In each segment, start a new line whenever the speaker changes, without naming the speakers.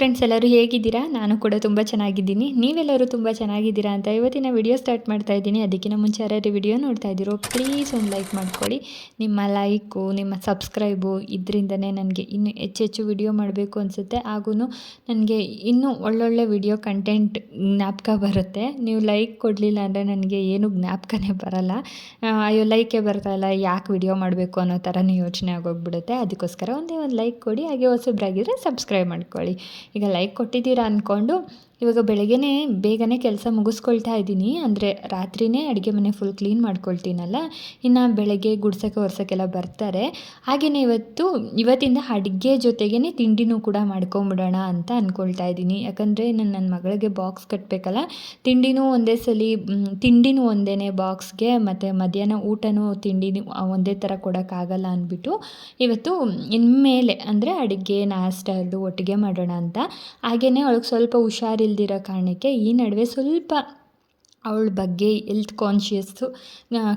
Friends ಎಲ್ಲರೂ ಹೇಗಿದ್ದೀರಾ? ನಾನು ಕೂಡ ತುಂಬ ಚೆನ್ನಾಗಿದ್ದೀನಿ. ನೀವೆಲ್ಲರೂ ತುಂಬ ಚೆನ್ನಾಗಿದ್ದೀರಾ ಅಂತ ಇವತ್ತಿನ ವಿಡಿಯೋ ಸ್ಟಾರ್ಟ್ ಮಾಡ್ತಾ ಇದ್ದೀನಿ. ಅದಕ್ಕಿಂತ ಮುಂಚೆ ಯಾರು ವಿಡಿಯೋ ನೋಡ್ತಾ ಇದ್ದೀರೋ ಪ್ಲೀಸ್ ಒಂದು ಲೈಕ್ ಮಾಡ್ಕೊಳ್ಳಿ. ನಿಮ್ಮ ಲೈಕು ನಿಮ್ಮ ಸಬ್ಸ್ಕ್ರೈಬು ಇದರಿಂದನೇ ನನಗೆ ಇನ್ನೂ ಹೆಚ್ಚು ಹೆಚ್ಚು ವಿಡಿಯೋ ಮಾಡಬೇಕು ಅನಿಸುತ್ತೆ. ಹಾಗೂ ನನಗೆ ಇನ್ನೂ ಒಳ್ಳೊಳ್ಳೆ ವಿಡಿಯೋ ಕಂಟೆಂಟ್ ಜ್ಞಾಪಕ ಬರುತ್ತೆ. ನೀವು ಲೈಕ್ ಕೊಡಲಿಲ್ಲ ಅಂದರೆ ನನಗೆ ಏನು ಜ್ಞಾಪಕನೇ ಬರಲ್ಲ. ಅಯ್ಯೋ ಲೈಕೇ ಬರ್ತಾಯಿಲ್ಲ ಯಾಕೆ ವಿಡಿಯೋ ಮಾಡಬೇಕು ಅನ್ನೋ ಥರನೇ ಯೋಚನೆ ಆಗೋಗ್ಬಿಡುತ್ತೆ. ಅದಕ್ಕೋಸ್ಕರ ಒಂದೇ ಒಂದು ಲೈಕ್ ಕೊಡಿ. ಹಾಗೆ ಹೊಸಬ್ರಾಗಿದ್ರೆ ಸಬ್ಸ್ಕ್ರೈಬ್ ಮಾಡ್ಕೊಳ್ಳಿ. ಈಗ ಲೈಕ್ ಕೊಟ್ಟಿದ್ದೀರಾ ಅಂದ್ಕೊಂಡು ಇವಾಗ ಬೆಳಗ್ಗೆನೇ ಬೇಗನೆ ಕೆಲಸ ಮುಗಿಸ್ಕೊಳ್ತಾ ಇದ್ದೀನಿ. ಅಂದರೆ ರಾತ್ರಿಯೇ ಅಡುಗೆ ಮನೆ ಫುಲ್ ಕ್ಲೀನ್ ಮಾಡ್ಕೊಳ್ತೀನಲ್ಲ. ಇನ್ನು ಬೆಳಗ್ಗೆ ಗುಡ್ಸೋಕ್ಕೆ ಒರ್ಸೋಕ್ಕೆಲ್ಲ ಬರ್ತಾರೆ. ಹಾಗೆಯೇ ಇವತ್ತು, ಇವತ್ತಿಂದ ಅಡುಗೆ ಜೊತೆಗೇ ತಿಂಡಿನೂ ಕೂಡ ಮಾಡ್ಕೊಂಬಿಡೋಣ ಅಂತ ಅಂದ್ಕೊಳ್ತಾ ಇದ್ದೀನಿ. ಯಾಕಂದರೆ ನಾನು ನನ್ನ ಮಗಳಿಗೆ ಬಾಕ್ಸ್ ಕಟ್ಟಬೇಕಲ್ಲ ತಿಂಡಿನೂ ಒಂದೇ ಸಲ ತಿಂಡಿನೂ ಒಂದೇ ಬಾಕ್ಸ್ಗೆ ಮತ್ತು ಮಧ್ಯಾಹ್ನ ಊಟನೂ ತಿಂಡಿ ಒಂದೇ ಥರ ಕೊಡೋಕ್ಕಾಗಲ್ಲ ಅಂದ್ಬಿಟ್ಟು ಇವತ್ತು ಇನ್ಮೇಲೆ ಅಂದರೆ ಅಡುಗೆ, ನಾಷ್ಟ, ಅದು ಒಟ್ಟಿಗೆ ಮಾಡೋಣ ಅಂತ ಹಾಗೆಯೇ ಅವಳಿಗೆ ಸ್ವಲ್ಪ ಹುಷಾರಿಲ್ದಿರೋ ಕಾರಣಕ್ಕೆ ಈ ನಡುವೆ ಸ್ವಲ್ಪ ಅವಳ ಬಗ್ಗೆ ಎಲ್ತ್ ಕಾನ್ಷಿಯಸ್ಸು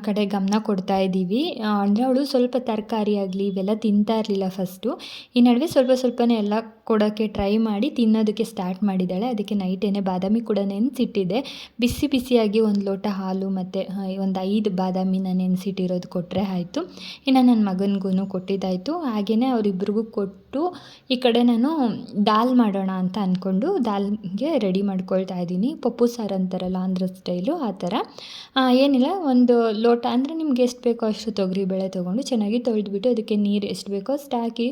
ಕಡೆ ಗಮನ ಕೊಡ್ತಾ ಇದ್ದೀವಿ. ಅಂದರೆ ಅವಳು ಸ್ವಲ್ಪ ತರಕಾರಿ ಆಗಲಿ ಇವೆಲ್ಲ ತಿಂತಾ ಇರಲಿಲ್ಲ ಫಸ್ಟು ಈ ನಡುವೆ ಸ್ವಲ್ಪ ಸ್ವಲ್ಪನೇ ಎಲ್ಲ ಕೊಡೋಕ್ಕೆ ಟ್ರೈ ಮಾಡಿ ತಿನ್ನೋದಕ್ಕೆ ಸ್ಟಾರ್ಟ್ ಮಾಡಿದ್ದಾಳೆ. ಅದಕ್ಕೆ ನೈಟೇನೆ ಬಾದಾಮಿ ಕೂಡ ನೆನೆಸಿಟ್ಟಿದ್ದೆ ಬಿಸಿ ಬಿಸಿಯಾಗಿ ಒಂದು ಲೋಟ ಹಾಲು ಮತ್ತು ಒಂದು ಐದು ಬಾದಾಮಿನ ನೆನೆಸಿಟ್ಟಿರೋದು ಕೊಟ್ಟರೆ ಆಯಿತು. ಇನ್ನು ನನ್ನ ಮಗನಿಗೂ ಕೊಟ್ಟಿದ್ದಾಯಿತು. ಹಾಗೆಯೇ ಅವರಿಬ್ರಿಗೂ ಕೊಟ್ಟು ಈ ಕಡೆ ನಾನು ದಾಲ್ ಮಾಡೋಣ ಅಂತ ಅಂದ್ಕೊಂಡು ದಾಲ್ಗೆ ರೆಡಿ ಮಾಡ್ಕೊಳ್ತಾ ಇದ್ದೀನಿ. ಪಪ್ಪು ಸಾರು ಅಂತಾರಲ್ಲ ಆಂಧ್ರ ಸ್ಟೈಲು ಆ ಥರ. ಏನಿಲ್ಲ, ಒಂದು ಲೋಟ ಅಂದರೆ ನಿಮ್ಗೆ ಎಷ್ಟು ಬೇಕೋ ಅಷ್ಟು ತೊಗರಿಬೇಳೆ ತೊಗೊಂಡು ಚೆನ್ನಾಗಿ ತೊಳೆದುಬಿಟ್ಟು ಅದಕ್ಕೆ ನೀರು ಎಷ್ಟು ಬೇಕೋ ಅಷ್ಟು ಹಾಕಿ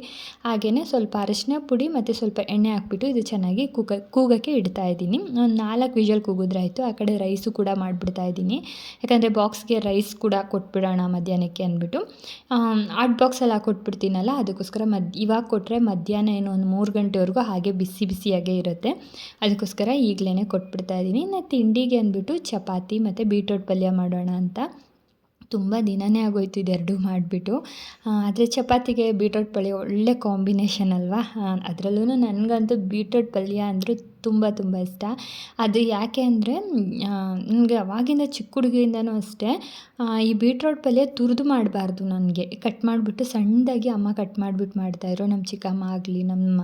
ಹಾಗೆಯೇ ಸ್ವಲ್ಪ ಅರಶಿನ ಪುಡಿ ಮತ್ತು ಸ್ವಲ್ಪ ಎಣ್ಣೆ ಹಾಕ್ಬಿಟ್ಟು ಇದು ಚೆನ್ನಾಗಿ ಕೂಗ, ಕೂಗೋಕ್ಕೆ ಇಡ್ತಾ ಇದ್ದೀನಿ. ಒಂದು ನಾಲ್ಕು ವಿಷಲ್ ಆಯಿತು. ಆ ಕಡೆ ರೈಸು ಕೂಡ ಮಾಡಿಬಿಡ್ತಾ ಇದ್ದೀನಿ. ಯಾಕಂದರೆ ಬಾಕ್ಸ್ಗೆ ರೈಸ್ ಕೂಡ ಕೊಟ್ಬಿಡೋಣ ಮಧ್ಯಾಹ್ನಕ್ಕೆ ಅಂದ್ಬಿಟ್ಟು. ಆರ್ಟ್ ಬಾಕ್ಸಲ್ಲಿ ಹಾಕ್ಕೊಟ್ಬಿಡ್ತೀನಲ್ಲ ಅದಕ್ಕೋಸ್ಕರ ಮದ್, ಇವಾಗ ಕೊಟ್ಟರೆ ಮಧ್ಯಾಹ್ನ ಏನೋ ಒಂದು ಮೂರು ಗಂಟೆವರೆಗೂ ಹಾಗೆ ಬಿಸಿ ಬಿಸಿಯಾಗೇ ಇರುತ್ತೆ. ಅದಕ್ಕೋಸ್ಕರ ಈಗಲೇ ಕೊಟ್ಬಿಡ್ತಾ ಇದ್ದೀನಿ. ಇನ್ನು ತಿಂಡಿಗೆ ಅಂದ್ಬಿಟ್ಟು ಚಪಾತಿ ಮತ್ತು ಬೀಟ್ರೋಟ್ ಪಲ್ಯ ಮಾಡೋಣ ಅಂತ. ತುಂಬ ದಿನವೇ ಆಗೋಯ್ತು ಇದೆರಡು ಮಾಡಿಬಿಟ್ಟು. ಆದರೆ ಚಪಾತಿಗೆ ಬೀಟ್ರೋಟ್ ಪಲ್ಯ ಒಳ್ಳೆ ಕಾಂಬಿನೇಷನ್ ಅಲ್ವಾ? ಅದರಲ್ಲೂ ನನಗಂತೂ ಬೀಟ್ರೋಟ್ ಪಲ್ಯ ಅಂದರೂ ತುಂಬ ತುಂಬ ಇಷ್ಟ. ಅದು ಯಾಕೆ ಅಂದರೆ ನನಗೆ ಅವಾಗಿಂದ ಚಿಕ್ಕ ಹುಡುಗಿಯಿಂದನೂ ಅಷ್ಟೇ ಈ ಬೀಟ್ರೋಟ್ ಪಲ್ಯ ತುರಿದು ಮಾಡಬಾರ್ದು ನನಗೆ. ಕಟ್ ಮಾಡಿಬಿಟ್ಟು ಸಣ್ಣದಾಗಿ ಅಮ್ಮ ಕಟ್ ಮಾಡಿಬಿಟ್ಟು ಮಾಡ್ತಾಯಿದ್ರು ನಮ್ಮ ಚಿಕ್ಕಮ್ಮ ಆಗಲಿ, ನಮ್ಮ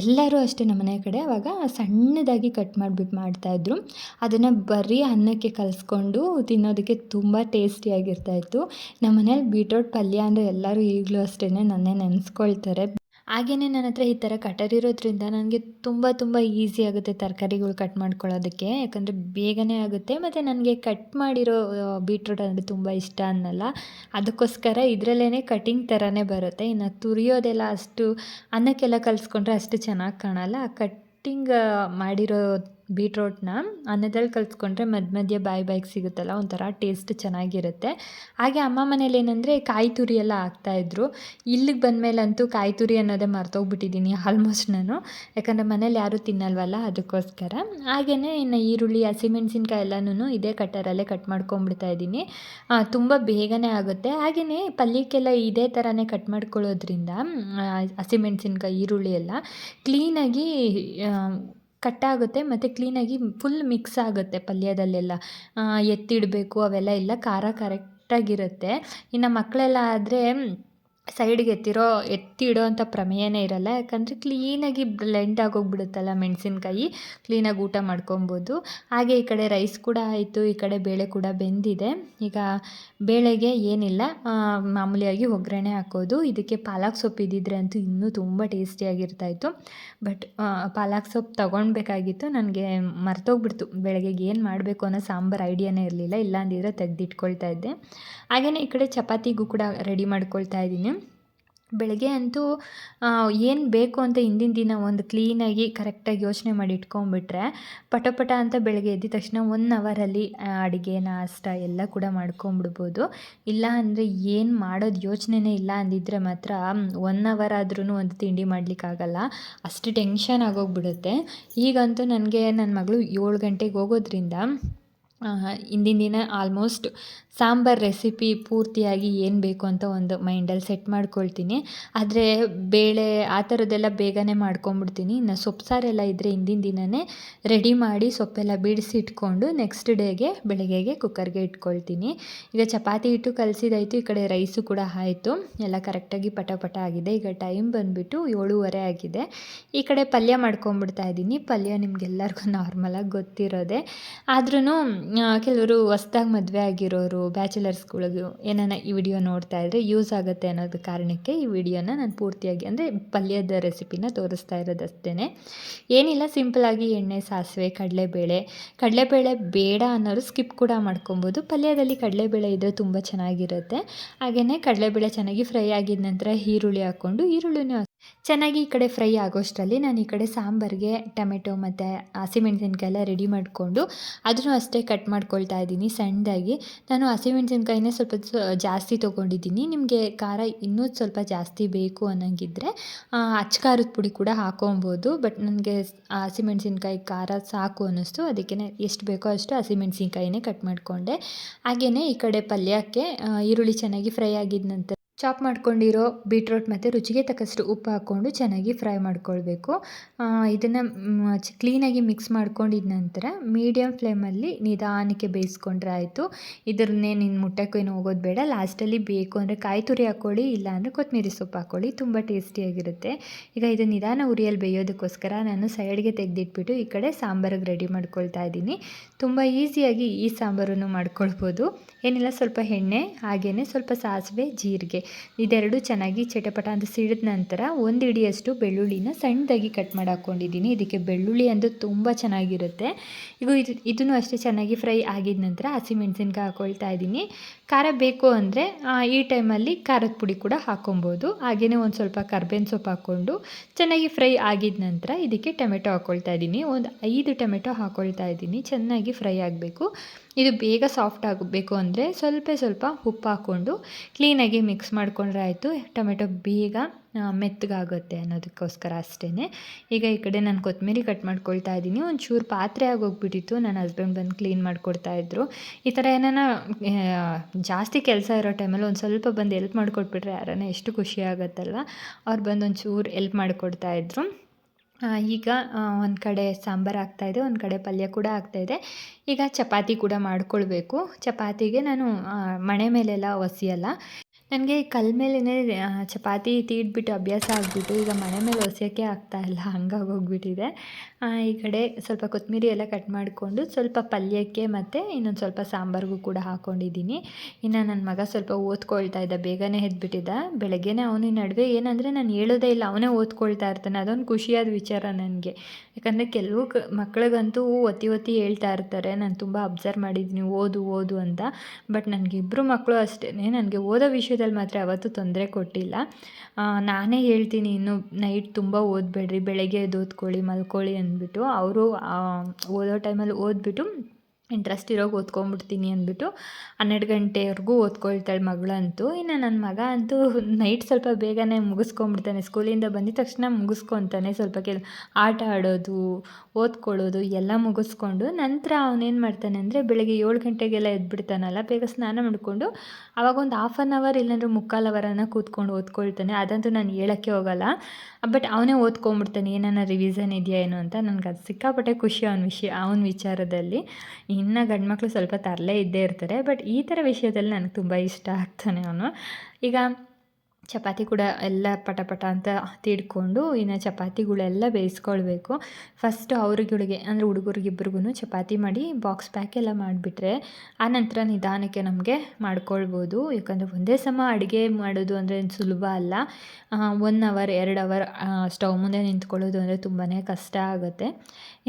ಎಲ್ಲರೂ ಅಷ್ಟೇ ನಮ್ಮ ಮನೆ ಕಡೆ ಅವಾಗ ಸಣ್ಣದಾಗಿ ಕಟ್ ಮಾಡಿಬಿಟ್ಟು ಮಾಡ್ತಾಯಿದ್ರು ಅದನ್ನು ಬರೀ ಅನ್ನಕ್ಕೆ ಕಲಿಸ್ಕೊಂಡು ತಿನ್ನೋದಕ್ಕೆ ತುಂಬ ಟೇಸ್ಟಿಯಾಗಿರ್ತಾಯಿತ್ತು ನಮ್ಮ ಮನೇಲಿ ಬೀಟ್ರೋಟ್ ಪಲ್ಯ ಅಂದರೆ ಎಲ್ಲರೂ ಈಗಲೂ ಅಷ್ಟೇ ನನ್ನೇ ನೆನೆಸ್ಕೊಳ್ತಾರೆ. ಹಾಗೆಯೇ ನನ್ನ ಹತ್ರ ಈ ಥರ ಕಟರ್ ಇರೋದ್ರಿಂದ ನನಗೆ ತುಂಬ ತುಂಬ ಈಸಿ ಆಗುತ್ತೆ ತರಕಾರಿಗಳು ಕಟ್ ಮಾಡ್ಕೊಳ್ಳೋದಕ್ಕೆ. ಯಾಕಂದರೆ ಬೇಗನೆ ಆಗುತ್ತೆ. ಮತ್ತು ನನಗೆ ಕಟ್ ಮಾಡಿರೋ ಬೀಟ್ರೂಟ್ ಅಂದರೆ ತುಂಬ ಇಷ್ಟ ಅನ್ನಲ್ಲ. ಅದಕ್ಕೋಸ್ಕರ ಇದರಲ್ಲೇ ಕಟಿಂಗ್ ಥರನೇ ಬರುತ್ತೆ. ಇನ್ನು ತುರಿಯೋದೆಲ್ಲ ಅಷ್ಟು ಅನ್ನಕ್ಕೆಲ್ಲ ಕಲಿಸ್ಕೊಂಡ್ರೆ ಅಷ್ಟು ಚೆನ್ನಾಗಿ ಕಾಣಲ್ಲ. ಕಟ್ಟಿಂಗ್ ಮಾಡಿರೋ ಬೀಟ್ರೋಟ್ನ ಅನ್ನದಲ್ಲಿ ಕಲಿಸ್ಕೊಂಡ್ರೆ ಮಧ್ಯ ಮಧ್ಯ ಬಾಯಿ ಬಾಯಿಗೆ ಸಿಗುತ್ತಲ್ಲ, ಒಂಥರ ಟೇಸ್ಟ್ ಚೆನ್ನಾಗಿರುತ್ತೆ. ಹಾಗೆ ಅಮ್ಮ ಮನೇಲಿ ಏನಂದರೆ ಕಾಯಿ ತುರಿ ಎಲ್ಲ ಹಾಕ್ತಾಯಿದ್ರು ಇಲ್ಲಿಗೆ ಬಂದಮೇಲಂತೂ ಕಾಯಿ ತುರಿ ಅನ್ನೋದೇ ಮರ್ತೋಗ್ಬಿಟ್ಟಿದ್ದೀನಿ ಆಲ್ಮೋಸ್ಟ್ ನಾನು. ಯಾಕಂದರೆ ಮನೇಲಿ ಯಾರೂ ತಿನ್ನಲ್ವಲ್ಲ, ಅದಕ್ಕೋಸ್ಕರ. ಹಾಗೆಯೇ ಇನ್ನು ಈರುಳ್ಳಿ, ಹಸಿಮೆಣ್ಸಿನ್ಕಾಯಿ ಎಲ್ಲನೂ ಇದೇ ಕಟ್ಟರಲ್ಲೇ ಕಟ್ ಮಾಡ್ಕೊಂಬಿಡ್ತಾ ಇದ್ದೀನಿ. ತುಂಬ ಬೇಗನೆ ಆಗುತ್ತೆ. ಹಾಗೆಯೇ ಪಲ್ಯಕ್ಕೆಲ್ಲ ಇದೇ ಥರನೇ ಕಟ್ ಮಾಡ್ಕೊಳ್ಳೋದ್ರಿಂದ ಹಸಿಮೆಣ್ಸಿನ್ಕಾಯಿ, ಈರುಳ್ಳಿ ಎಲ್ಲ ಕ್ಲೀನಾಗಿ ಕಟ್ಟಾಗುತ್ತೆ ಮತ್ತು ಕ್ಲೀನಾಗಿ ಫುಲ್ ಮಿಕ್ಸ್ ಆಗುತ್ತೆ ಪಲ್ಯದಲ್ಲೆಲ್ಲ. ಎತ್ತಿಡಬೇಕು ಅವೆಲ್ಲ ಇಲ್ಲ, ಖಾರ ಕರೆಕ್ಟಾಗಿರುತ್ತೆ ಇನ್ನು ಮಕ್ಕಳೆಲ್ಲ ಆದರೆ ಸೈಡ್ಗೆ ಎತ್ತಿರೋ, ಎತ್ತಿಡೋ ಅಂಥ ಪ್ರಮೇಯನೇ ಇರಲ್ಲ. ಯಾಕಂದರೆ ಕ್ಲೀನಾಗಿ ಬ್ಲೆಂಡ್ ಆಗೋಗ್ಬಿಡುತ್ತಲ್ಲ ಮೆಣಸಿನ್ಕಾಯಿ. ಕ್ಲೀನಾಗಿ ಊಟ ಮಾಡ್ಕೊಬೋದು. ಹಾಗೆ ಈ ಕಡೆ ರೈಸ್ ಕೂಡ ಆಯಿತು. ಈ ಕಡೆ ಬೇಳೆ ಕೂಡ ಬೆಂದಿದೆ. ಈಗ ಬೇಳೆಗೆ ಏನಿಲ್ಲ. ಮಾಮೂಲಿಯಾಗಿ ಒಗ್ಗರಣೆ ಹಾಕೋದು. ಇದಕ್ಕೆ ಪಾಲಕ್ ಸೊಪ್ಪು ಇದ್ದಿದ್ರೆ ಅಂತೂ ಇನ್ನೂ ತುಂಬ ಟೇಸ್ಟಿಯಾಗಿರ್ತಾಯಿತ್ತು ಬಟ್ ಪಾಲಕ್ ಸೊಪ್ಪು ತೊಗೊಳ್ಬೇಕಾಗಿತ್ತು ನನಗೆ ಮರ್ತೋಗ್ಬಿಡ್ತು. ಬೆಳಗ್ಗೆಗೆ ಏನು ಮಾಡಬೇಕು ಅನ್ನೋ ಸಾಂಬಾರು ಐಡಿಯಾನೇ ಇರಲಿಲ್ಲ. ಇಲ್ಲಾಂದಿದ್ರೆ ತೆಗೆದಿಟ್ಕೊಳ್ತಾ ಇದ್ದೆ. ಹಾಗೆಯೇ ಈ ಕಡೆ ಚಪಾತಿಗೂ ಕೂಡ ರೆಡಿ ಮಾಡ್ಕೊಳ್ತಾ ಇದ್ದೀನಿ. ಬೆಳಗ್ಗೆ ಅಂತೂ ಏನು ಬೇಕು ಅಂತ ಹಿಂದಿನ ದಿನ ಒಂದು ಕ್ಲೀನಾಗಿ ಕರೆಕ್ಟಾಗಿ ಯೋಚನೆ ಮಾಡಿ ಇಟ್ಕೊಂಡ್ಬಿಟ್ರೆ, ಪಟಪಟ ಪಟ ಅಂತ ಬೆಳಗ್ಗೆ ಎದ್ದ ತಕ್ಷಣ ಒನ್ ಅವರಲ್ಲಿ ಅಡುಗೆ, ನಾಷ್ಟ ಎಲ್ಲ ಕೂಡ ಮಾಡ್ಕೊಂಬಿಡ್ಬೋದು ಇಲ್ಲ ಅಂದರೆ ಏನು ಮಾಡೋದು ಯೋಚನೆನೇ ಇಲ್ಲ ಅಂದಿದ್ರೆ ಮಾತ್ರ ಒನ್ ಅವರ್ ಆದ್ರೂ ಒಂದು ತಿಂಡಿ ಮಾಡಲಿಕ್ಕಾಗಲ್ಲ ಅಷ್ಟು ಟೆನ್ಷನ್ ಆಗೋಗ್ಬಿಡುತ್ತೆ. ಈಗಂತೂ ನನಗೆ ನನ್ನ ಮಗಳು ಏಳು ಗಂಟೆಗೆ ಹೋಗೋದ್ರಿಂದ ಹಿಂದಿನ ದಿನ ಆಲ್ಮೋಸ್ಟ್ ಸಾಂಬಾರು ರೆಸಿಪಿ ಪೂರ್ತಿಯಾಗಿ ಏನು ಬೇಕು ಅಂತ ಒಂದು ಮೈಂಡಲ್ಲಿ ಸೆಟ್ ಮಾಡ್ಕೊಳ್ತೀನಿ. ಆದರೆ ಬೇಳೆ ಆ ಥರದ್ದೆಲ್ಲ ಬೇಗನೆ ಮಾಡ್ಕೊಂಬಿಡ್ತೀನಿ ಇನ್ನು ಸೊಪ್ಪು ಸಾರೆಲ್ಲ ಇದ್ದರೆ ಹಿಂದಿನ ದಿನವೇ ರೆಡಿ ಮಾಡಿ ಸೊಪ್ಪೆಲ್ಲ ಬಿಡಿಸಿ ಇಟ್ಕೊಂಡು ನೆಕ್ಸ್ಟ್ ಡೇಗೆ ಬೆಳಗ್ಗೆಗೆ ಕುಕ್ಕರ್ಗೆ ಇಟ್ಕೊಳ್ತೀನಿ. ಈಗ ಚಪಾತಿ ಹಿಟ್ಟು ಕಲಸಿದಾಯಿತು, ಈ ಕಡೆ ರೈಸು ಕೂಡ ಆಯಿತು. ಎಲ್ಲ ಕರೆಕ್ಟಾಗಿ ಪಟ ಪಟ ಆಗಿದೆ. ಈಗ ಟೈಮ್ ಬಂದುಬಿಟ್ಟು ಏಳುವರೆ ಆಗಿದೆ. ಈ ಕಡೆ ಪಲ್ಯ ಮಾಡ್ಕೊಂಬಿಡ್ತಾ ಇದ್ದೀನಿ. ಪಲ್ಯ ನಿಮಗೆಲ್ಲರಿಗೂ ನಾರ್ಮಲಾಗಿ ಗೊತ್ತಿರೋದೆ. ಆದ್ರೂ ಕೆಲವರು ಹೊಸ್ದಾಗಿ ಮದುವೆ ಆಗಿರೋರು ಬ್ಯಾಚುಲರ್ಸ್ಗಳಿಗೂ ಏನಾನ ಈ ವಿಡಿಯೋ ನೋಡ್ತಾ ಇದ್ದರೆ ಯೂಸ್ ಆಗುತ್ತೆ ಅನ್ನೋದು ಕಾರಣಕ್ಕೆ ಈ ವಿಡಿಯೋನ ನಾನು ಪೂರ್ತಿಯಾಗಿ, ಅಂದರೆ ಪಲ್ಯದ ರೆಸಿಪಿನ ತೋರಿಸ್ತಾ ಇರೋದಷ್ಟೇ ಏನಿಲ್ಲ ಸಿಂಪಲಾಗಿ ಎಣ್ಣೆ, ಸಾಸಿವೆ, ಕಡಲೆಬೇಳೆ. ಕಡಲೆಬೇಳೆ ಬೇಡ ಅನ್ನೋರು ಸ್ಕಿಪ್ ಕೂಡ ಮಾಡ್ಕೊಬೋದು. ಪಲ್ಯದಲ್ಲಿ ಕಡಲೆಬೇಳೆ ಇದ್ದರೆ ತುಂಬ ಚೆನ್ನಾಗಿರುತ್ತೆ. ಹಾಗೆಯೇ ಕಡಲೆಬೇಳೆ ಚೆನ್ನಾಗಿ ಫ್ರೈ ಆಗಿದ ನಂತರ ಈರುಳ್ಳಿ ಹಾಕ್ಕೊಂಡು ಈರುಳ್ಳಿನೂ ಚೆನ್ನಾಗಿ ಈ ಕಡೆ ಫ್ರೈ ಆಗೋಷ್ಟರಲ್ಲಿ ನಾನು ಈ ಕಡೆ ಸಾಂಬಾರಿಗೆ ಟೊಮೆಟೊ ಮತ್ತು ಹಸಿಮೆಣ್ಸಿನ್ಕಾಯಿ ಎಲ್ಲ ರೆಡಿ ಮಾಡಿಕೊಂಡು ಅದನ್ನು ಅಷ್ಟೇ ಕಟ್ ಮಾಡ್ಕೊಳ್ತಾ ಇದ್ದೀನಿ ಸಣ್ಣದಾಗಿ. ನಾನು ಹಸಿಮೆಣಸಿನ್ಕಾಯಿನೇ ಸ್ವಲ್ಪ ಜಾಸ್ತಿ ತೊಗೊಂಡಿದ್ದೀನಿ. ನಿಮಗೆ ಖಾರ ಇನ್ನೂ ಸ್ವಲ್ಪ ಜಾಸ್ತಿ ಬೇಕು ಅನ್ನೋಂಗಿದ್ರೆ ಅಚ್ಚ ಖಾರದ ಪುಡಿ ಕೂಡ ಹಾಕೊಬೋದು. ಬಟ್ ನನಗೆ ಹಸಿಮೆಣಸಿನ್ಕಾಯಿ ಖಾರ ಸಾಕು ಅನ್ನಿಸ್ತು. ಅದಕ್ಕೆ ಎಷ್ಟು ಬೇಕೋ ಅಷ್ಟು ಹಸಿಮೆಣಸಿನ್ಕಾಯಿನೇ ಕಟ್ ಮಾಡಿಕೊಂಡೆ. ಹಾಗೆಯೇ ಈ ಕಡೆ ಪಲ್ಯಕ್ಕೆ ಈರುಳ್ಳಿ ಚೆನ್ನಾಗಿ ಫ್ರೈ ಆಗಿದ ನಂತರ ಚಾಪ್ ಮಾಡ್ಕೊಂಡಿರೋ ಬೀಟ್ರೋಟ್ ಮತ್ತು ರುಚಿಗೆ ತಕ್ಕಷ್ಟು ಉಪ್ಪು ಹಾಕ್ಕೊಂಡು ಚೆನ್ನಾಗಿ ಫ್ರೈ ಮಾಡ್ಕೊಳ್ಬೇಕು. ಇದನ್ನು ಕ್ಲೀನಾಗಿ ಮಿಕ್ಸ್ ಮಾಡ್ಕೊಂಡಿದ ನಂತರ ಮೀಡಿಯಮ್ ಫ್ಲೇಮಲ್ಲಿ ನಿಧಾನಕ್ಕೆ ಬೇಯಿಸ್ಕೊಂಡ್ರೆ ಆಯಿತು. ಇದನ್ನೇ ಮುಟ್ಟಕ್ಕೂ ಮುಟ್ಟಕ್ಕೇನು ಹೋಗೋದು ಬೇಡ. ಲಾಸ್ಟಲ್ಲಿ ಬೇಕು ಅಂದರೆ ಕಾಯಿ ತುರಿ ಹಾಕ್ಕೊಳ್ಳಿ ಇಲ್ಲಾಂದರೆ ಕೊತ್ತಂಬರಿ ಸೊಪ್ಪು ಹಾಕ್ಕೊಳ್ಳಿ ತುಂಬ ಟೇಸ್ಟಿಯಾಗಿರುತ್ತೆ. ಈಗ ಇದು ನಿಧಾನ ಉರಿಯಲ್ಲಿ ಬೇಯೋದಕ್ಕೋಸ್ಕರ ನಾನು ಸೈಡ್ಗೆ ತೆಗೆದಿಟ್ಬಿಟ್ಟು ಈ ಕಡೆ ಸಾಂಬಾರಿಗೆ ರೆಡಿ ಮಾಡ್ಕೊಳ್ತಾ ಇದ್ದೀನಿ. ತುಂಬ ಈಸಿಯಾಗಿ ಈ ಸಾಂಬಾರನ್ನು ಮಾಡ್ಕೊಳ್ಬೋದು. ಏನಿಲ್ಲ, ಸ್ವಲ್ಪ ಎಣ್ಣೆ ಹಾಗೆಯೇ ಸ್ವಲ್ಪ ಸಾಸಿವೆ, ಜೀರಿಗೆ. ಇದೆರಡು ಚೆನ್ನಾಗಿ ಚಟಪಟ ಅಂತ ಸಿಡಿದ ನಂತರ ಒಂದು ಇಡಿಯಷ್ಟು ಬೆಳ್ಳುಳ್ಳಿನ ಸಣ್ಣದಾಗಿ ಕಟ್ ಮಾಡಿ ಇದಕ್ಕೆ ಬೆಳ್ಳುಳ್ಳಿ ಅಂದರೆ ತುಂಬ ಚೆನ್ನಾಗಿರುತ್ತೆ. ಈಗ ಇದು, ಇದನ್ನು ಅಷ್ಟೇ ಚೆನ್ನಾಗಿ ಫ್ರೈ ಆಗಿದ ನಂತರ ಹಸಿಮೆಣಸಿನ್ಕಾಯಿ ಹಾಕ್ಕೊಳ್ತಾ ಇದ್ದೀನಿ. ಖಾರ ಬೇಕು ಅಂದರೆ ಈ ಟೈಮಲ್ಲಿ ಖಾರದ ಪುಡಿ ಕೂಡ ಹಾಕ್ಕೊಬೋದು ಹಾಗೆಯೇ ಒಂದು ಸ್ವಲ್ಪ ಕರ್ಬೇವಿನ ಸೊಪ್ಪು ಹಾಕ್ಕೊಂಡು ಚೆನ್ನಾಗಿ ಫ್ರೈ ಆಗಿದ ನಂತರ ಇದಕ್ಕೆ ಟೊಮೆಟೊ ಹಾಕ್ಕೊಳ್ತಾ ಇದ್ದೀನಿ. ಒಂದು ಐದು ಟೊಮೆಟೊ ಹಾಕ್ಕೊಳ್ತಾ ಇದ್ದೀನಿ. ಚೆನ್ನಾಗಿ ಫ್ರೈ ಆಗಬೇಕು. ಇದು ಬೇಗ ಸಾಫ್ಟ್ ಆಗಬೇಕು ಅಂದರೆ ಸ್ವಲ್ಪ ಸ್ವಲ್ಪ ಉಪ್ಪು ಹಾಕ್ಕೊಂಡು ಕ್ಲೀನಾಗಿ ಮಿಕ್ಸ್ ಮಾಡಿಕೊಂಡ್ರೆ ಆಯಿತು. ಟೊಮೆಟೊ ಬೇಗ ಮೆತ್ತಗಾಗುತ್ತೆ ಅನ್ನೋದಕ್ಕೋಸ್ಕರ ಅಷ್ಟೇ ಈಗ ಈ ಕಡೆ ನಾನು ಕೊತ್ತಂಬರಿ ಕಟ್ ಮಾಡ್ಕೊಳ್ತಾ ಇದ್ದೀನಿ. ಒಂಚೂರು ಪಾತ್ರೆ ಆಗೋಗ್ಬಿಟ್ಟಿತ್ತು. ನನ್ನ ಹಸ್ಬೆಂಡ್ ಬಂದು ಕ್ಲೀನ್ ಮಾಡಿಕೊಡ್ತಾಯಿದ್ರು ಈ ಥರ ಏನಾರ ಜಾಸ್ತಿ ಕೆಲಸ ಇರೋ ಟೈಮಲ್ಲಿ ಒಂದು ಸ್ವಲ್ಪ ಬಂದು ಎಲ್ಪ್ ಮಾಡಿಕೊಟ್ಬಿಟ್ರೆ ಯಾರನ್ನ ಎಷ್ಟು ಖುಷಿ ಆಗುತ್ತಲ್ಲ ಅವ್ರು ಬಂದು ಒಂಚೂರು ಎಲ್ಪ್ ಮಾಡಿಕೊಡ್ತಾಯಿದ್ರು ಈಗ ಒಂದು ಕಡೆ ಸಾಂಬಾರು ಆಗ್ತಾಯಿದೆ ಒಂದು ಕಡೆ ಪಲ್ಯ ಕೂಡ ಆಗ್ತಾಯಿದೆ ಈಗ ಚಪಾತಿ ಕೂಡ ಮಾಡ್ಕೊಳ್ಬೇಕು. ಚಪಾತಿಗೆ ನಾನು ಮಣೆ ಮೇಲೆಲ್ಲ ಒಸಿಯಲ್ಲ. ನನಗೆ ಕಲ್ಲ ಮೇಲೇ ಚಪಾತಿ ತೀಡ್ಬಿಟ್ಟು ಅಭ್ಯಾಸ ಆಗಿಬಿಟ್ಟು ಈಗ ಮನೆ ಮೇಲೆ ಒಸೆಯೋಕ್ಕೆ ಆಗ್ತಾಯಿಲ್ಲ ಹಂಗಾಗಿ ಹೋಗ್ಬಿಟ್ಟಿದೆ. ಈ ಕಡೆ ಸ್ವಲ್ಪ ಕೊತ್ತಂಬರಿ ಎಲ್ಲ ಕಟ್ ಮಾಡಿಕೊಂಡು ಸ್ವಲ್ಪ ಪಲ್ಯಕ್ಕೆ ಮತ್ತು ಇನ್ನೊಂದು ಸ್ವಲ್ಪ ಸಾಂಬಾರಿಗೂ ಕೂಡ ಹಾಕ್ಕೊಂಡಿದ್ದೀನಿ ಇನ್ನು ನನ್ನ ಮಗ ಸ್ವಲ್ಪ ಓದ್ಕೊಳ್ತಾ ಇದ್ದ, ಬೇಗನೆ ಎದ್ಬಿಟ್ಟಿದ್ದ. ಬೆಳಗ್ಗೆನೇ ಅವನ ನಡುವೆ ಏನಂದರೆ ನಾನು ಹೇಳೋದೇ ಇಲ್ಲ, ಅವನೇ ಓದ್ಕೊಳ್ತಾ ಇರ್ತಾನೆ, ಅದೊಂದು ಖುಷಿಯಾದ ವಿಚಾರ ನನಗೆ. ಯಾಕಂದರೆ ಕೆಲವು ಕ ಮಕ್ಳಿಗಂತೂ ಒತ್ತಿ ಒತ್ತಿ ಹೇಳ್ತಾ ಇರ್ತಾರೆ, ನಾನು ತುಂಬ ಅಬ್ಸರ್ವ್ ಮಾಡಿದ್ದೀನಿ, ಓದು ಓದು ಅಂತ. ಬಟ್ ನನಗಿಬ್ಬರು ಮಕ್ಕಳು ಅಷ್ಟೇ ನನಗೆ ಓದೋ ವಿಷಯದಲ್ಲಿ ಮಾತ್ರ ಯಾವತ್ತೂ ತೊಂದರೆ ಕೊಟ್ಟಿಲ್ಲ. ನಾನೇ ಹೇಳ್ತೀನಿ ಇನ್ನು ನೈಟ್ ತುಂಬ ಓದಬೇಡ್ರಿ, ಬೆಳಗ್ಗೆ ಎದ್ದು ಓದ್ಕೊಳ್ಳಿ, ಮಲ್ಕೊಳ್ಳಿ ಅಂದ್ಬಿಟ್ಟು. ಅವರು ಓದೋ ಟೈಮಲ್ಲಿ ಓದ್ಬಿಟ್ಟು ಇಂಟ್ರೆಸ್ಟ್ ಇರೋಗಿ ಓದ್ಕೊಂಬಿಡ್ತೀನಿ ಅಂದ್ಬಿಟ್ಟು ಹನ್ನೆರಡು ಗಂಟೆವರೆಗೂ ಓದ್ಕೊಳ್ತಾಳೆ ಮಗಳಂತೂ ಇನ್ನು ನನ್ನ ಮಗ ಅಂತೂ ನೈಟ್ ಸ್ವಲ್ಪ ಬೇಗನೆ ಮುಗಿಸ್ಕೊಂಬಿಡ್ತಾನೆ. ಸ್ಕೂಲಿಂದ ಬಂದಿದ ತಕ್ಷಣ ಮುಗಿಸ್ಕೊತಾನೆ ಸ್ವಲ್ಪ ಕೆಲ ಆಟ ಆಡೋದು, ಓದ್ಕೊಳ್ಳೋದು ಎಲ್ಲ ಮುಗಿಸ್ಕೊಂಡು ನಂತರ ಅವನೇನು ಮಾಡ್ತಾನೆ ಅಂದರೆ ಬೆಳಗ್ಗೆ ಏಳು ಗಂಟೆಗೆಲ್ಲ ಎದ್ಬಿಡ್ತಾನಲ್ಲ, ಬೇಗ ಸ್ನಾನ ಮಾಡಿಕೊಂಡು ಆವಾಗ ಒಂದು ಹಾಫ್ ಆನ್ ಅವರ್ ಇಲ್ಲಾಂದ್ರೆ ಮುಕ್ಕಾಲು ಅವರನ್ನು ಕೂತ್ಕೊಂಡು ಓದ್ಕೊಳ್ತಾನೆ. ಅದಂತೂ ನಾನು ಹೇಳೋಕ್ಕೆ ಹೋಗಲ್ಲ. ಬಟ್ ಅವನೇ ಓದ್ಕೊಂಬಿಡ್ತಾನೆ ಏನನ್ನ ರಿವಿಸನ್ ಇದೆಯಾ ಏನು ಅಂತ. ನನಗೆ ಅದು ಸಿಕ್ಕಾಪಟ್ಟೆ ಖುಷಿ ಅವನ ವಿಷಯ, ಅವನ ವಿಚಾರದಲ್ಲಿ. ಇನ್ನು ಗಂಡು ಸ್ವಲ್ಪ ತರಲೇ ಇದ್ದೇ ಇರ್ತಾರೆ ಬಟ್ ಈ ಥರ ವಿಷಯದಲ್ಲಿ ನನಗೆ ತುಂಬ ಇಷ್ಟ ಆಗ್ತಾನೆ ಅವನು. ಈಗ ಚಪಾತಿ ಕೂಡ ಎಲ್ಲ ಪಟ ಪಟ ಅಂತ ತಿಡ್ಕೊಂಡು ಇನ್ನು ಚಪಾತಿಗಳೆಲ್ಲ ಬೇಯಿಸ್ಕೊಳ್ಬೇಕು. ಫಸ್ಟು ಅವ್ರಿಗಳಿಗೆ ಅಂದರೆ ಹುಡುಗರಿಗಿಬ್ರಿಗೂ ಚಪಾತಿ ಮಾಡಿ ಬಾಕ್ಸ್ ಪ್ಯಾಕ್ ಎಲ್ಲ ಮಾಡಿಬಿಟ್ರೆ ನಂತರ ನಿಧಾನಕ್ಕೆ ನಮಗೆ ಮಾಡ್ಕೊಳ್ಬೋದು. ಯಾಕಂದರೆ ಒಂದೇ ಸಮ ಅಡುಗೆ ಮಾಡೋದು ಅಂದರೆ ಸುಲಭ ಅಲ್ಲ. ಒನ್ ಅವರ್ ಎರಡು ಅವರ್ ಸ್ಟವ್ ಮುಂದೆ ನಿಂತ್ಕೊಳ್ಳೋದು ಅಂದರೆ ತುಂಬಾ ಕಷ್ಟ ಆಗುತ್ತೆ.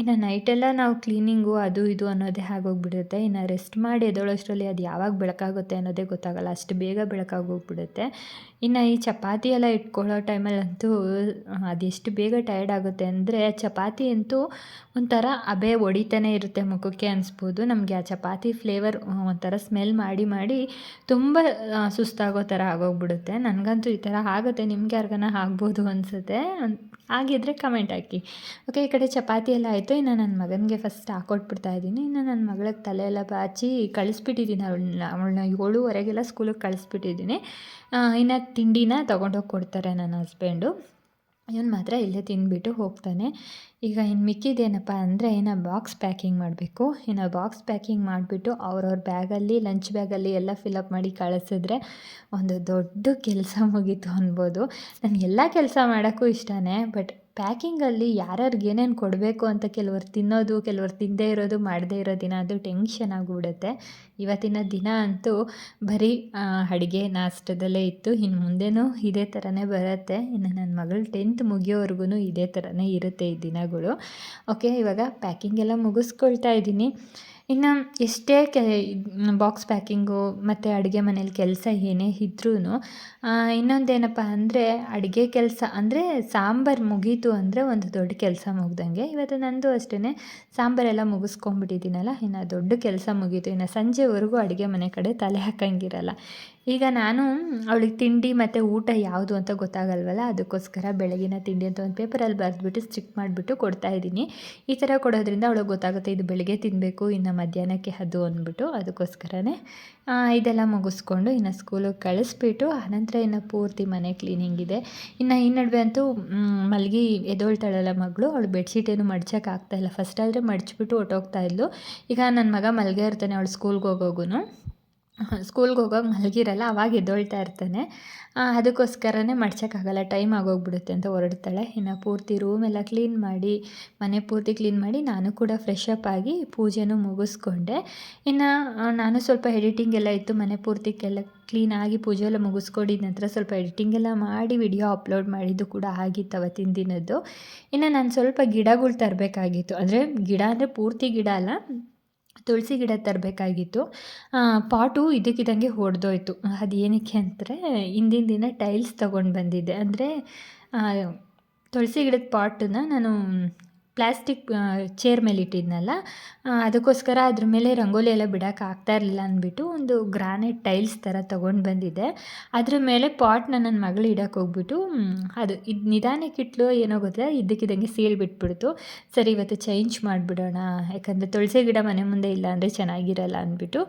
ಇನ್ನು ನೈಟೆಲ್ಲ ನಾವು ಕ್ಲೀನಿಂಗು ಅದು ಇದು ಅನ್ನೋದೇ ಆಗೋಗ್ಬಿಡುತ್ತೆ. ಇನ್ನು ರೆಸ್ಟ್ ಮಾಡಿ ಎದೊಳಷ್ಟರಲ್ಲಿ ಅದು ಯಾವಾಗ ಬೆಳಕಾಗುತ್ತೆ ಅನ್ನೋದೇ ಗೊತ್ತಾಗಲ್ಲ. ಅಷ್ಟು ಬೇಗ ಬೆಳಕಾಗೋಗ್ಬಿಡುತ್ತೆ. ಇನ್ನು ಈ ಚಪಾತಿ ಎಲ್ಲ ಇಟ್ಕೊಳ್ಳೋ ಟೈಮಲ್ಲಂತೂ ಅದೆಷ್ಟು ಬೇಗ ಟಯರ್ಡ್ ಆಗುತ್ತೆ ಅಂದರೆ, ಚಪಾತಿ ಅಂತೂ ಒಂಥರ ಅಬೆ ಹೊಡಿತಾನೆ ಇರುತ್ತೆ ಮುಖಕ್ಕೆ ಅನಿಸ್ಬೋದು. ನಮಗೆ ಆ ಚಪಾತಿ ಫ್ಲೇವರ್ ಒಂಥರ ಸ್ಮೆಲ್ ಮಾಡಿ ಮಾಡಿ ತುಂಬ ಸುಸ್ತಾಗೋ ಥರ ಆಗೋಗ್ಬಿಡುತ್ತೆ. ನನಗಂತೂ ಈ ಥರ ಆಗುತ್ತೆ. ನಿಮ್ಗೆ ಯಾರಿಗಾನ ಆಗ್ಬೋದು ಅನಿಸುತ್ತೆ. ಆಗಿದ್ದರೆ ಕಮೆಂಟ್ ಹಾಕಿ. ಓಕೆ ಈ ಕಡೆ ಚಪಾತಿ ಎಲ್ಲ ಆಯಿತು. ಇನ್ನು ನನ್ನ ಮಗನಿಗೆ ಫಸ್ಟ್ ಹಾಕೊಟ್ಬಿಡ್ತಾ ಇದ್ದೀನಿ. ಇನ್ನು ನನ್ನ ಮಗಳಿಗೆ ತಲೆ ಎಲ್ಲ ಬಾಚಿ ಕಳಿಸ್ಬಿಟ್ಟಿದ್ದೀನಿ. ಅವಳನ್ನ ಅವಳನ್ನ ಏಳುವರೆಗೆಲ್ಲ ಸ್ಕೂಲಿಗೆ ಕಳಿಸ್ಬಿಟ್ಟಿದ್ದೀನಿ. ಇನ್ನು ತಿಂಡಿನ ತೊಗೊಂಡೋಗಿ ಕೊಡ್ತಾರೆ ನನ್ನ ಹಸ್ಬೆಂಡು ಇವನು ಮಾತ್ರ ಇಲ್ಲೇ ತಿಂದುಬಿಟ್ಟು ಹೋಗ್ತಾನೆ. ಈಗ ಇನ್ನು ಮಿಕ್ಕಿದ್ದೇನಪ್ಪ ಅಂದರೆ ಇನ್ನು ಬಾಕ್ಸ್ ಪ್ಯಾಕಿಂಗ್ ಮಾಡಬೇಕು. ಇನ್ನು ಬಾಕ್ಸ್ ಪ್ಯಾಕಿಂಗ್ ಮಾಡಿಬಿಟ್ಟು ಅವ್ರವ್ರ ಬ್ಯಾಗಲ್ಲಿ ಲಂಚ್ ಬ್ಯಾಗಲ್ಲಿ ಎಲ್ಲ ಫಿಲಪ್ ಮಾಡಿ ಕಳಿಸಿದ್ರೆ ಒಂದು ದೊಡ್ಡ ಕೆಲಸ ಮುಗೀತು ಅನ್ಬೋದು. ನನಗೆಲ್ಲ ಕೆಲಸ ಮಾಡೋಕ್ಕೂ ಇಷ್ಟನೇ ಬಟ್ ಪ್ಯಾಕಿಂಗಲ್ಲಿ ಯಾರ್ಯಾರಿಗೆ ಏನೇನು ಕೊಡಬೇಕು ಅಂತ ಕೆಲವರು ತಿನ್ನೋದು, ಕೆಲವರು ತಿನ್ನದೇ ಇರೋದು, ಮಾಡದೇ ಇರೋ ದಿನ ಅದು ಟೆನ್ಷನ್ ಆಗಿಬಿಡುತ್ತೆ. ಇವತ್ತಿನ ದಿನ ಅಂತೂ ಬರೀ ಅಡುಗೆ ನಾಷ್ಟದಲ್ಲೇ ಇತ್ತು. ಇನ್ನು ಮುಂದೆನೂ ಇದೇ ಥರನೇ ಬರುತ್ತೆ. ಇನ್ನು ನನ್ನ ಮಗಳು ಟೆಂತ್ ಮುಗಿಯೋವರೆಗೂ ಇದೇ ಥರನೇ ಇರುತ್ತೆ ಈ ದಿನಗಳು. ಓಕೆ ಇವಾಗ ಪ್ಯಾಕಿಂಗ್ ಎಲ್ಲ ಮುಗಿಸ್ಕೊಳ್ತಾ ಇದ್ದೀನಿ. ಇನ್ನು ಎಷ್ಟೇ ಕೆ ಬಾಕ್ಸ್ ಪ್ಯಾಕಿಂಗು ಮತ್ತು ಅಡುಗೆ ಮನೇಲಿ ಕೆಲಸ ಏನೇ ಇದ್ರೂ ಇನ್ನೊಂದೇನಪ್ಪ ಅಂದರೆ ಅಡುಗೆ ಕೆಲಸ ಅಂದರೆ ಸಾಂಬಾರು ಮುಗೀತು ಅಂದರೆ ಒಂದು ದೊಡ್ಡ ಕೆಲಸ ಮುಗ್ದಂಗೆ. ಇವತ್ತು ನಂದು ಅಷ್ಟೇ ಸಾಂಬಾರೆಲ್ಲ ಮುಗಿಸ್ಕೊಂಬಿಟ್ಟಿದ್ದೀನಲ್ಲ ಇನ್ನು ದೊಡ್ಡ ಕೆಲಸ ಮುಗೀತು. ಇನ್ನು ಸಂಜೆವರೆಗೂ ಅಡುಗೆ ಮನೆ ಕಡೆ ತಲೆ ಹಾಕಂಗಿರಲ್ಲ. ಈಗ ನಾನು, ಅವಳಿಗೆ ತಿಂಡಿ ಮತ್ತು ಊಟ ಯಾವುದು ಅಂತ ಗೊತ್ತಾಗಲ್ವಲ್ಲ, ಅದಕ್ಕೋಸ್ಕರ ಬೆಳಗಿನ ತಿಂಡಿ ಅಂತ ಒಂದು ಪೇಪರಲ್ಲಿ ಬರೆದ್ಬಿಟ್ಟು ಸ್ಟಿಕ್ ಮಾಡಿಬಿಟ್ಟು ಕೊಡ್ತಾ ಇದ್ದೀನಿ. ಈ ಥರ ಕೊಡೋದ್ರಿಂದ ಅವಳಿಗೆ ಗೊತ್ತಾಗುತ್ತೆ ಇದು ಬೆಳಗ್ಗೆ ತಿನ್ನಬೇಕು ಇನ್ನು ಮಧ್ಯಾಹ್ನಕ್ಕೆ ಅದು ಅಂದ್ಬಿಟ್ಟು ಅದಕ್ಕೋಸ್ಕರನೇ ಇದೆಲ್ಲ ಮುಗಿಸ್ಕೊಂಡು ಇನ್ನು ಸ್ಕೂಲಿಗೆ ಕಳಿಸ್ಬಿಟ್ಟು ಆನಂತರ ಇನ್ನು ಪೂರ್ತಿ ಮನೆ ಕ್ಲೀನಿಂಗ್ ಇದೆ. ಇನ್ನು ಈ ನಡುವೆ ಅಂತೂ ಮಲಗಿ ಎದೊಳ್ತಾಳಲ್ಲ ಮಗಳು, ಅವಳು ಬೆಡ್ಶೀಟೇನು ಮಡ್ಚೋಕ್ಕಾಗ್ತಾಯಿಲ್ಲ ಫಸ್ಟ್ ಆದರೆ ಮಡ್ಚಿಬಿಟ್ಟು ಹೊಟ್ಟೋಗ್ತಾ ಇದ್ಲು. ಈಗ ನನ್ನ ಮಗ ಮಲಗೇ ಇರ್ತಾನೆ ಅವಳು ಸ್ಕೂಲ್ಗೆ ಹೋಗೋಗೂ ಸ್ಕೂಲ್ಗೆ ಹೋಗೋವಾಗ ಮಲಗಿರಲ್ಲ, ಅವಾಗ ಎದ್ದೊಳ್ತಾ ಇರ್ತಾನೆ. ಅದಕ್ಕೋಸ್ಕರನೇ ಮಡ್ಚೋಕ್ಕಾಗಲ್ಲ ಟೈಮ್ ಆಗೋಗ್ಬಿಡುತ್ತೆ ಅಂತ ಹೊರಡ್ತಾಳೆ. ಇನ್ನು ಪೂರ್ತಿ ರೂಮೆಲ್ಲ ಕ್ಲೀನ್ ಮಾಡಿ, ಮನೆ ಪೂರ್ತಿ ಕ್ಲೀನ್ ಮಾಡಿ ನಾನು ಕೂಡ ಫ್ರೆಶ್ ಅಪ್ ಆಗಿ ಪೂಜೆನೂ ಮುಗಿಸ್ಕೊಂಡೆ. ಇನ್ನು ನಾನು ಸ್ವಲ್ಪ ಎಡಿಟಿಂಗ್ ಎಲ್ಲ ಇತ್ತು, ಮನೆ ಪೂರ್ತಿಗೆಲ್ಲ ಕ್ಲೀನಾಗಿ ಪೂಜೆ ಎಲ್ಲ ಮುಗಿಸ್ಕೊಂಡಿದ ನಂತರ ಸ್ವಲ್ಪ ಎಡಿಟಿಂಗ್ ಎಲ್ಲ ಮಾಡಿ ವಿಡಿಯೋ ಅಪ್ಲೋಡ್ ಮಾಡಿದ್ದು ಕೂಡ ಆಗಿತ್ತು ಅವತ್ತಿನ ದಿನದ್ದು. ಇನ್ನು ನಾನು ಸ್ವಲ್ಪ ಗಿಡಗಳು ತರಬೇಕಾಗಿತ್ತು. ಅಂದರೆ ಗಿಡ ಅಂದರೆ ಪೂರ್ತಿ ಗಿಡ ಅಲ್ಲ ತುಳಸಿ ಗಿಡ ತರಬೇಕಾಗಿತ್ತು. ಪಾಟು ಇದಕ್ಕಿದ್ದಂಗೆ ಹೊಡೆದೋಯ್ತು. ಅದು ಏನಕ್ಕೆ ಅಂದರೆ ಹಿಂದಿನ ದಿನ ಟೈಲ್ಸ್ ತೊಗೊಂಡು ಬಂದಿದ್ದೆ. ಅಂದರೆ ತುಳಸಿ ಗಿಡದ ಪಾಟನ್ನ ನಾನು ಪ್ಲಾಸ್ಟಿಕ್ ಚೇರ್ ಮೇಲೆ ಇಟ್ಟಿದ್ನಲ್ಲ ಅದಕ್ಕೋಸ್ಕರ ಅದ್ರ ಮೇಲೆ ರಂಗೋಲಿ ಎಲ್ಲ ಬಿಡೋಕೆ ಆಗ್ತಾ ಇರಲಿಲ್ಲ ಅಂದ್ಬಿಟ್ಟು ಒಂದು ಗ್ರಾನೈಟ್ ಟೈಲ್ಸ್ ಥರ ತೊಗೊಂಡು ಬಂದಿದ್ದೆ ಅದ್ರ ಮೇಲೆ ಪಾಟ್ನ ನನ್ನ ಮಗಳು ಇಡೋಕೆ ಹೋಗ್ಬಿಟ್ಟು ಅದು ಇದು ನಿಧಾನಕ್ಕೆ ಇಟ್ಲು ಏನೋ ಗೊತ್ತಿಲ್ಲ ಇದ್ದಕ್ಕಿದ್ದಂಗೆ ಸೀಲ್ ಬಿಟ್ಬಿಡ್ತು. ಸರಿ, ಇವತ್ತು ಚೇಂಜ್ ಮಾಡಿಬಿಡೋಣ, ಯಾಕಂದರೆ ತುಳಸಿ ಗಿಡ ಮನೆ ಮುಂದೆ ಇಲ್ಲ ಅಂದರೆ ಚೆನ್ನಾಗಿರಲ್ಲ ಅಂದ್ಬಿಟ್ಟು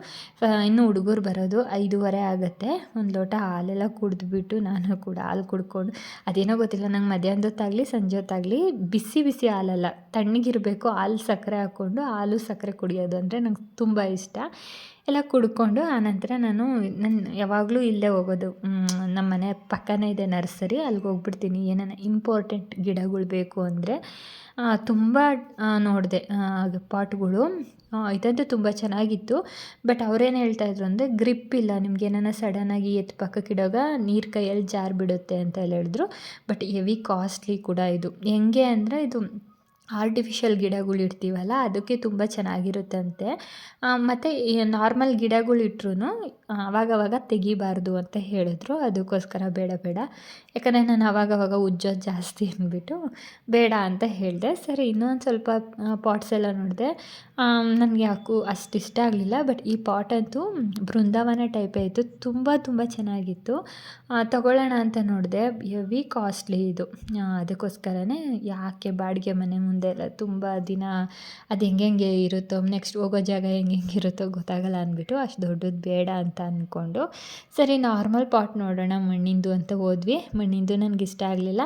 ಇನ್ನೂ ಹುಡುಗರು ಬರೋದು ಐದೂವರೆ ಆಗುತ್ತೆ. ಒಂದು ಲೋಟ ಹಾಲೆಲ್ಲ ಕುಡಿದ್ಬಿಟ್ಟು ನಾನು ಕೂಡ ಹಾಲು ಕುಡ್ಕೊಂಡು, ಅದೇನೋ ಗೊತ್ತಿಲ್ಲ, ನಂಗೆ ಮಧ್ಯಾಹ್ನದೊತ್ತಾಗಲಿ ಸಂಜೆ ಹೊತ್ತಾಗಲಿ ಬಿಸಿ ಬಿಸಿ ಹಾಲಲ್ಲ. ತಣ್ಣಗಿರಬೇಕು, ಹಾಲು ಸಕ್ಕರೆ ಹಾಕ್ಕೊಂಡು ಹಾಲು ಸಕ್ಕರೆ ಕುಡಿಯೋದು ಅಂದರೆ ನಂಗೆ ತುಂಬ ಇಷ್ಟ. ಎಲ್ಲ ಕುಡ್ಕೊಂಡು ಆನಂತರ ನಾನು ನನ್ನ ಯಾವಾಗಲೂ ಇಲ್ಲೇ ಹೋಗೋದು. ನಮ್ಮ ಮನೆ ಪಕ್ಕನೇ ಇದೆ ನರ್ಸರಿ, ಅಲ್ಲಿಗೆ ಹೋಗ್ಬಿಡ್ತೀನಿ. ಏನಾನ ಇಂಪಾರ್ಟೆಂಟ್ ಗಿಡಗಳು ಬೇಕು ಅಂದರೆ ತುಂಬ ನೋಡಿದೆ ಪಾಟ್ಗಳು. ಇದಂತೂ ತುಂಬ ಚೆನ್ನಾಗಿತ್ತು. ಬಟ್ ಅವ್ರೇನು ಹೇಳ್ತಾಯಿದ್ರು ಅಂದರೆ, ಗ್ರಿಪ್ ಇಲ್ಲ, ನಿಮ್ಗೆ ಏನಾನ ಸಡನ್ನಾಗಿ ಎತ್ತು ಪಕ್ಕಕ್ಕೆ ಇಡೋಗ ನೀರು ಕೈಯಲ್ಲಿ ಜಾರು ಬಿಡುತ್ತೆ ಅಂತ ಹೇಳಿದ್ರು. ಬಟ್ ಹೆವಿ ಕಾಸ್ಟ್ಲಿ ಕೂಡ ಇದು. ಹೆಂಗೆ ಅಂದರೆ, ಇದು ಆರ್ಟಿಫಿಷಿಯಲ್ ಗಿಡಗಳು ಇಡ್ತೀವಲ್ಲ ಅದಕ್ಕೆ ತುಂಬ ಚೆನ್ನಾಗಿರುತ್ತಂತೆ. ಮತ್ತು ನಾರ್ಮಲ್ ಗಿಡಗಳು ಇಟ್ರೂ ಆವಾಗವಾಗ ತೆಗಿಬಾರ್ದು ಅಂತ ಹೇಳಿದ್ರು. ಅದಕ್ಕೋಸ್ಕರ ಬೇಡ ಬೇಡ. ಯಾಕಂದರೆ ನಾನು ಅವಾಗವಾಗ ಉಜ್ಜೋದು ಜಾಸ್ತಿ ಅಂದ್ಬಿಟ್ಟು ಬೇಡ ಅಂತ ಹೇಳಿದೆ. ಸರಿ, ಇನ್ನೊಂದು ಸ್ವಲ್ಪ ಪಾಟ್ಸ್ ಎಲ್ಲ ನೋಡಿದೆ. ನನಗೆ ಯಾಕೂ ಅಷ್ಟು ಇಷ್ಟ ಆಗಲಿಲ್ಲ ಬಟ್ ಈ ಪಾಟ್ ಅಂತೂ ಬೃಂದಾವನ ಟೈಪೇ ಇತ್ತು. ತುಂಬ ತುಂಬ ಚೆನ್ನಾಗಿತ್ತು. ತಗೊಳ್ಳೋಣ ಅಂತ ನೋಡಿದೆ. ಹೆವಿ ಕಾಸ್ಟ್ಲಿ ಇದು. ಅದಕ್ಕೋಸ್ಕರನೇ ಯಾಕೆ ಬಾಡಿಗೆ ಮನೆ ಮುಂದೆ ಎಲ್ಲ ತುಂಬ ದಿನ ಅದು ಹೆಂಗೆ ಇರುತ್ತೋ ನೆಕ್ಸ್ಟ್ ಹೋಗೋ ಜಾಗ ಹೆಂಗೆ ಇರುತ್ತೋ ಗೊತ್ತಾಗಲ್ಲ ಅಂದ್ಬಿಟ್ಟು ಅಷ್ಟು ದೊಡ್ಡದು ಬೇಡ ಅಂತ ಅಂದ್ಕೊಂಡು ಸರಿ ನಾರ್ಮಲ್ ಪಾಟ್ ನೋಡೋಣ ಮಣ್ಣಿಂದು ಅಂತ ಹೋದ್ವಿ. ಮಣ್ಣಿಂದು ನನಗೆ ಇಷ್ಟ ಆಗಲಿಲ್ಲ.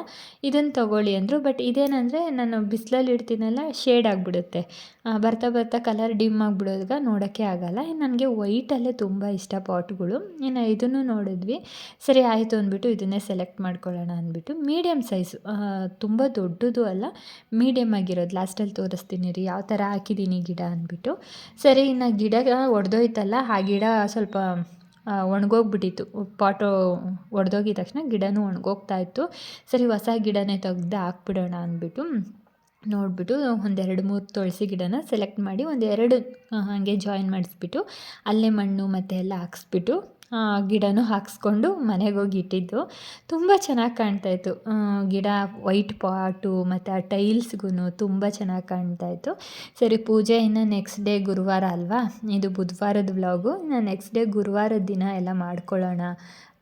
ಇದನ್ನು ತೊಗೊಳ್ಳಿ ಅಂದರು ಬಟ್ ಇದೇನಂದರೆ ನಾನು ಬಿಸಿಲಲ್ಲಿ ಇಡ್ತೀನಲ್ಲ ಶೇಡ್ ಆಗಿಬಿಡುತ್ತೆ. ಬರ್ತಾ ಬರ್ತಾ ಕಲರ್ ಡಿಮ್ ಆಗಿಬಿಡೋದಾಗ ನೋಡೋಕ್ಕೆ ಆಗೋಲ್ಲ. ನನಗೆ ವೈಟಲ್ಲೇ ತುಂಬ ಇಷ್ಟ ಪಾಟ್ಗಳು ಇನ್ನು ಇದನ್ನು ನೋಡಿದ್ವಿ. ಸರಿ ಆಯಿತು ಅಂದ್ಬಿಟ್ಟು ಇದನ್ನೇ ಸೆಲೆಕ್ಟ್ ಮಾಡ್ಕೊಳ್ಳೋಣ ಅಂದ್ಬಿಟ್ಟು ಮೀಡಿಯಮ್ ಸೈಜು ತುಂಬ ದೊಡ್ಡದು ಅಲ್ಲ ಮೀಡಿಯಮ್ ಆಗಿರೋದು ಲಾಸ್ಟಲ್ಲಿ ತೋರಿಸ್ತೀನಿ ರೀ. ಯಾವ ಥರ ಹಾಕಿದ್ದೀನಿ ಗಿಡ ಅಂದ್ಬಿಟ್ಟು. ಸರಿ, ಇನ್ನು ಗಿಡ ಒಡೆದೋಯ್ತಲ್ಲ, ಆ ಗಿಡ ಸ್ವಲ್ಪ ಒಣಗೋಗ್ಬಿಟ್ಟಿತ್ತು. ಪಾಟು ಒಡೆದೋಗಿದ ತಕ್ಷಣ ಗಿಡನೂ ಒಣಗೋಗ್ತಾ ಇತ್ತು. ಸರಿ, ಹೊಸ ಗಿಡನೇ ತೆಗ್ದು ಹಾಕ್ಬಿಡೋಣ ಅಂದ್ಬಿಟ್ಟು, ನೋಡಿಬಿಟ್ಟು ಒಂದೆರಡು ಮೂರು ತುಳಸಿ ಗಿಡನ ಸೆಲೆಕ್ಟ್ ಮಾಡಿ ಒಂದೆರಡು, ಹಾಗೆ ಜಾಯಿನ್ ಮಾಡಿಸ್ಬಿಟ್ಟು, ಅಲ್ಲೇ ಮಣ್ಣು ಮತ್ತೆ ಎಲ್ಲ ಹಾಕ್ಸ್ಬಿಟ್ಟು ಗಿಡನೂ ಹಾಕ್ಸ್ಕೊಂಡು ಮನೆಗೆ ಹೋಗಿ ಇಟ್ಟಿದ್ದು. ತುಂಬ ಚೆನ್ನಾಗಿ ಕಾಣ್ತಾಯಿತ್ತು ಗಿಡ, ವೈಟ್ ಪಾಟು ಮತ್ತು ಆ ಟೈಲ್ಸ್ಗೂ ತುಂಬ ಚೆನ್ನಾಗಿ ಕಾಣ್ತಾಯಿತ್ತು ಸರಿ, ಪೂಜೆ ಇನ್ನು ನೆಕ್ಸ್ಟ್ ಡೇ ಗುರುವಾರ ಅಲ್ವಾ? ಇದು ಬುಧವಾರದ ವ್ಲಾಗು. ಇನ್ನು ನೆಕ್ಸ್ಟ್ ಡೇ ಗುರುವಾರದ ದಿನ ಎಲ್ಲ ಮಾಡ್ಕೊಳ್ಳೋಣ.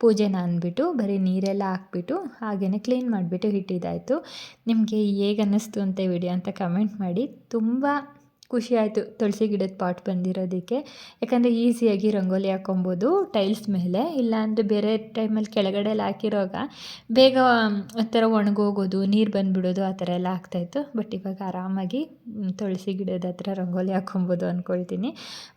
ಪೂಜೆನ ಅಂದ್ಬಿಟ್ಟು, ಬರೀ ನೀರೆಲ್ಲ ಹಾಕ್ಬಿಟ್ಟು ಹಾಗೆಯೇ ಕ್ಲೀನ್ ಮಾಡಿಬಿಟ್ಟು ಇಟ್ಟಿದ್ದಾಯಿತು. ನಿಮಗೆ ಹೇಗೆ ಅನ್ನಿಸ್ತು ಅಂತ ವಿಡಿಯೋ ಅಂತ ಕಮೆಂಟ್ ಮಾಡಿ. ತುಂಬ ಖುಷಿ ಆಯಿತು ತುಳಸಿ ಗಿಡದ ಪಾಟ್ ಬಂದಿರೋದಕ್ಕೆ. ಯಾಕಂದರೆ ಈಸಿಯಾಗಿ ರಂಗೋಲಿ ಹಾಕೊಬೋದು ಟೈಲ್ಸ್ ಮೇಲೆ. ಇಲ್ಲಾಂದರೆ ಬೇರೆ ಟೈಮಲ್ಲಿ ಕೆಳಗಡೆ ಎಲ್ಲ ಹಾಕಿರೋವಾಗ ಬೇಗ ಒಂಥರ ಥರ ಒಣಗೋಗೋದು, ನೀರು ಬಂದುಬಿಡೋದು ಆ ಥರ ಎಲ್ಲ ಆಗ್ತಾಯಿತ್ತು ಬಟ್ ಇವಾಗ ಆರಾಮಾಗಿ ತುಳಸಿ ಗಿಡದ ಹತ್ರ ರಂಗೋಲಿ ಹಾಕೊಬೋದು ಅಂದ್ಕೊಳ್ತೀನಿ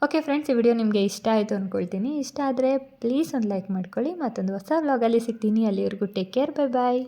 ಓಕೆ ಫ್ರೆಂಡ್ಸ್, ಈ ವಿಡಿಯೋ ನಿಮಗೆ ಇಷ್ಟ ಆಯಿತು ಅಂದ್ಕೊಳ್ತೀನಿ ಇಷ್ಟ ಆದರೆ ಪ್ಲೀಸ್ ಒಂದು ಲೈಕ್ ಮಾಡ್ಕೊಳ್ಳಿ. ಮತ್ತೊಂದು ಹೊಸ ವ್ಲಾಗಲ್ಲಿ ಸಿಗ್ತೀನಿ. ಅಲ್ಲಿವರೆಗೂ ಟೇಕ್ ಕೇರ್. Bye bye